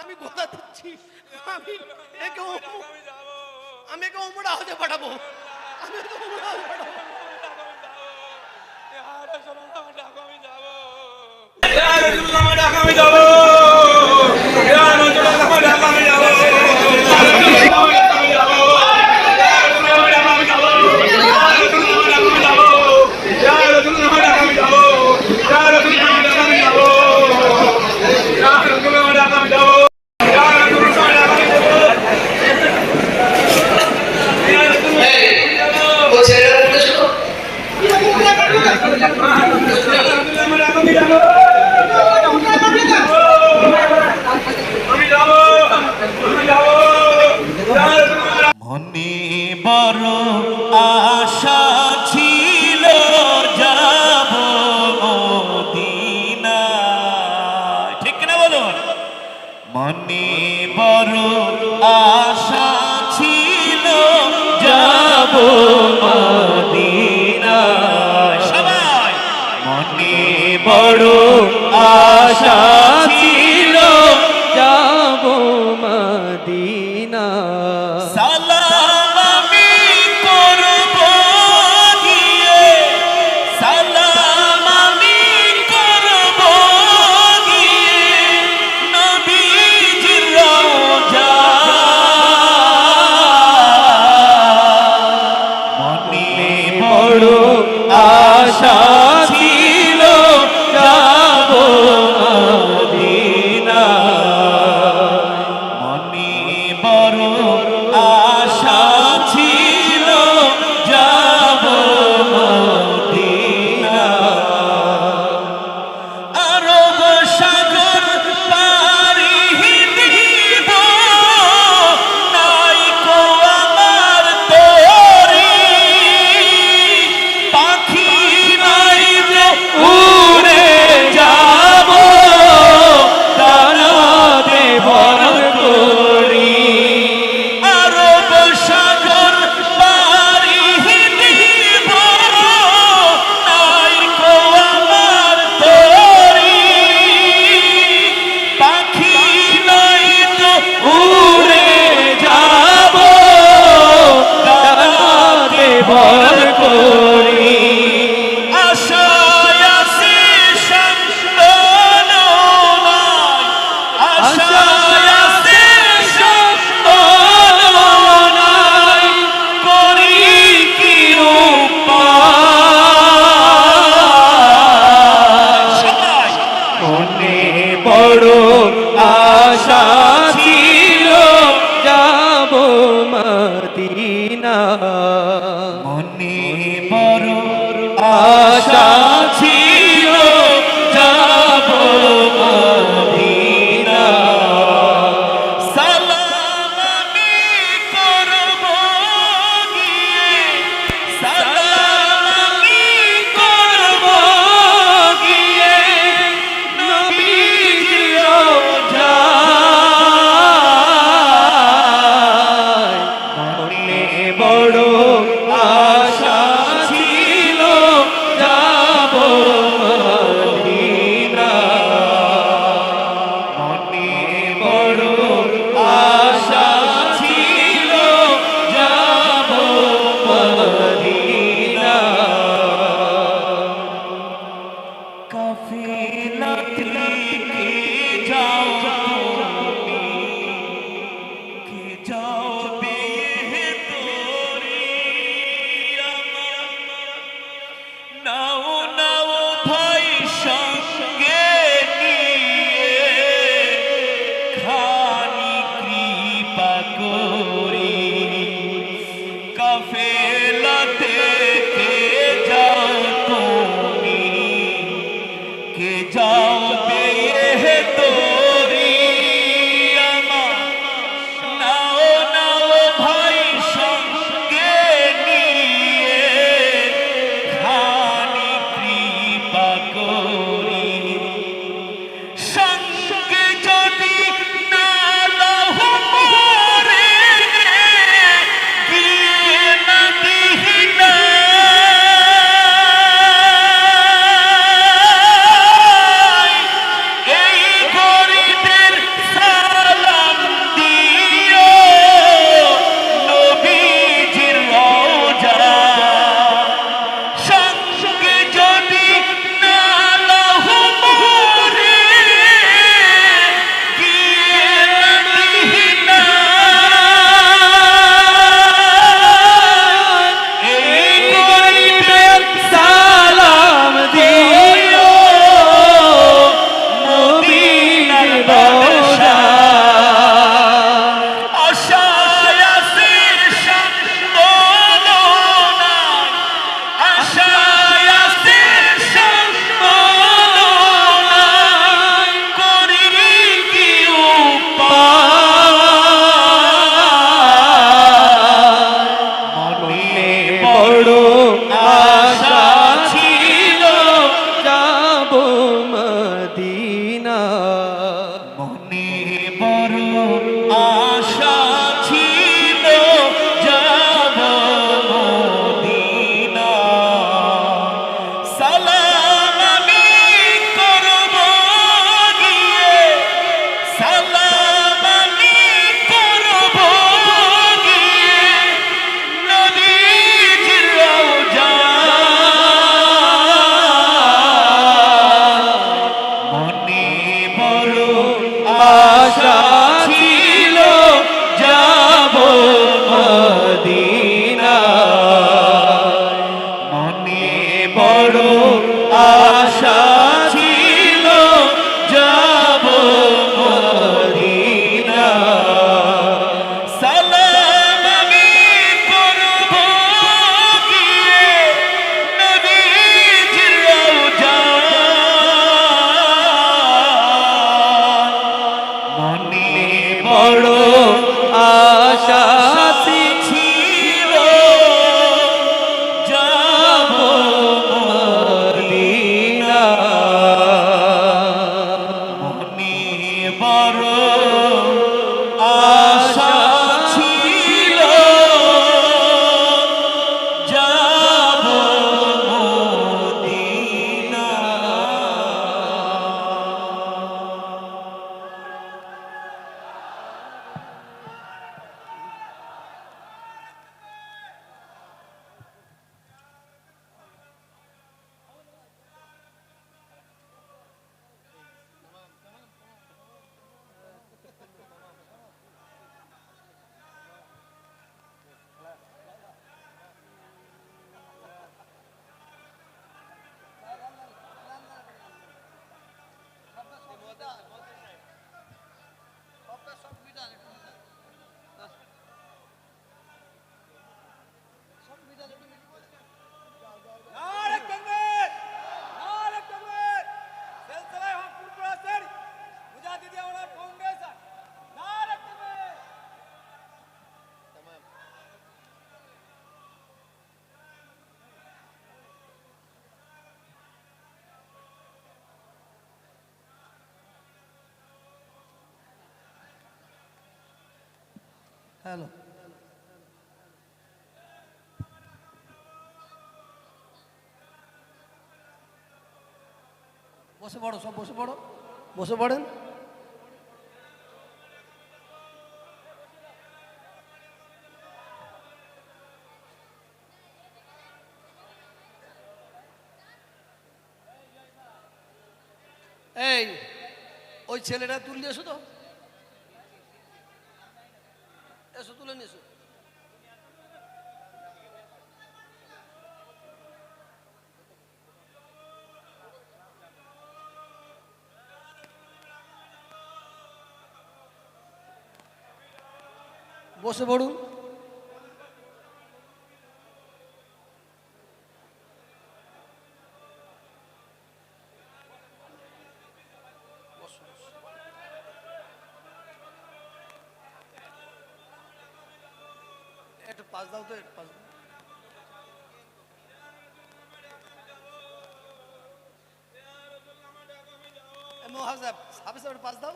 আমি কথা দিচ্ছি। আমি একে আমি একে ওমরা হতে পাঠাবো। আমি একে ওমরা হতে পাঠাবো। আমি যাব। আমি যাব। যাব মদিনা মনে বড় আশা। বড় আশা হ্যালো। বসে পড়ো সব বসে পড়ো। বসে পড়েন। এই ওই ছেলেটা তুললে এসো তো বসে পড়ুন। পাস দাও তো এ, মোহাব সাহেব একটু দাও।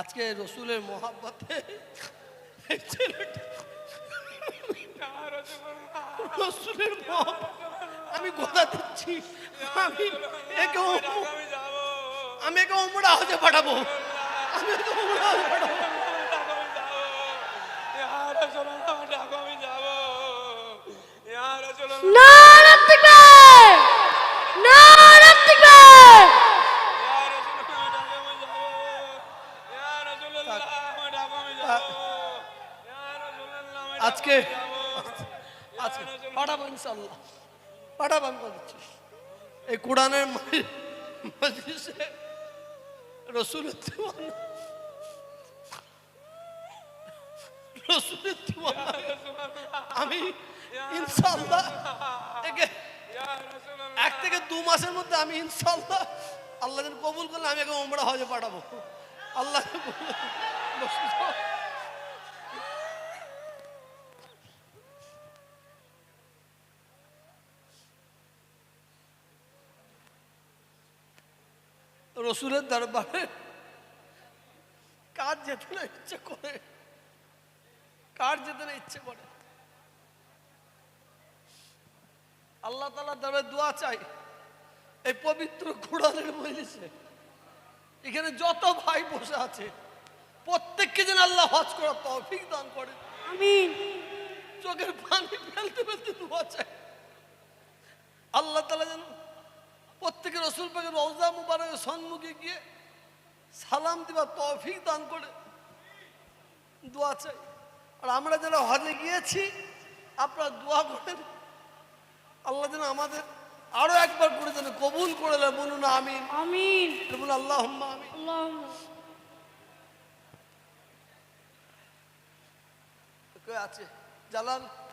আজকে রসুলের মহাব্বতে রসুলের আমি কথা দিচ্ছি। আমি একে আমি একে উমরা হতে পাঠাবো। আমি একে উমরা হতে পাঠাবো। নারা ইনশাল্লাহ পাঠাবো আমি দিচ্ছি এই কোরআনের রসুলের আমি ইনশাল্লাহ এক থেকে দু মাসের মধ্যে আমি ইনশাল্লাহ আল্লাহ কবুল করলে আমি একে ওমরা হজে পাঠাবো আল্লাহ রসুলের দরবারে কার যেতে না ইচ্ছে করে? কার যেতে না ইচ্ছে করে? আল্লাহ তালা দরবারে দোয়া চাই। এই পবিত্র কোরআনের মজলিসে এখানে যত ভাই বসে আছে প্রত্যেককে যেন আল্লাহ হজ করার তৌফিক দান করে। আমিন। চোখের পানি ফেলতে ফেলতে দোয়া চাই। আল্লাহ তালা যেন প্রত্যেকের রসুল পাকে রওজা মুবারকের সম্মুখে গিয়ে সালাম দিবার তৌফিক দান করে। দোয়া চাই। আর আমরা যারা হজে গিয়েছি আপনারা দোয়া করেন। আল্লাহ যেন আমাদের আরও একবার করে যেন কবুল করে দেন বলুন আমিন। আমিন। বলুন আল্লাহ আমিন। আছে? জালাল।